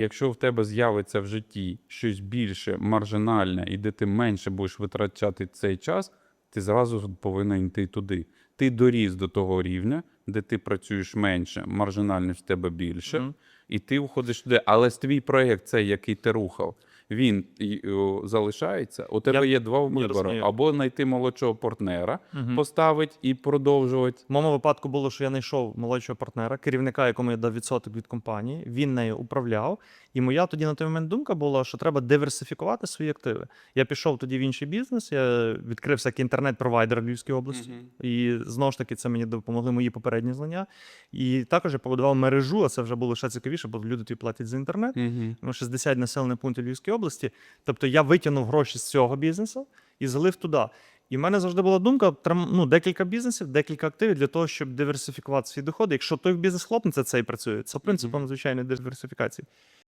Якщо в тебе з'явиться в житті щось більше маржинальне, і де ти менше будеш витрачати цей час, ти зразу повинен йти туди. Ти доріс до того рівня, де ти працюєш менше, маржинальність в тебе більше, Мгм. і ти входиш туди. Але твій проєкт, цей, який ти рухав, він залишається. У тебе Я- є два вибори: або знайти молодшого партнера, Мгм. поставити і продовжувати. В моєму випадку було, що я знайшов молодшого партнера, керівника, якому я дав відсоток від компанії. Він нею управляв. І моя тоді на той момент думка була, що треба диверсифікувати свої активи. Я пішов тоді в інший бізнес. Я відкрив всякий інтернет-провайдер в Львівській області. І знову ж таки, це мені допомогли мої попередні знання. І також я побудував мережу, а це вже було ще цікавіше, бо люди тобі платять за інтернет. Угу. Ну, 60 населених пунктів Львівської області. Тобто я витягнув гроші з цього бізнесу і залив туди. І в мене завжди була думка: ну, декілька бізнесів, декілька активів для того, щоб диверсифікувати свої доходи. Якщо той бізнес хлопнеться, цей працює. Це принципом звичайної диверсифікації.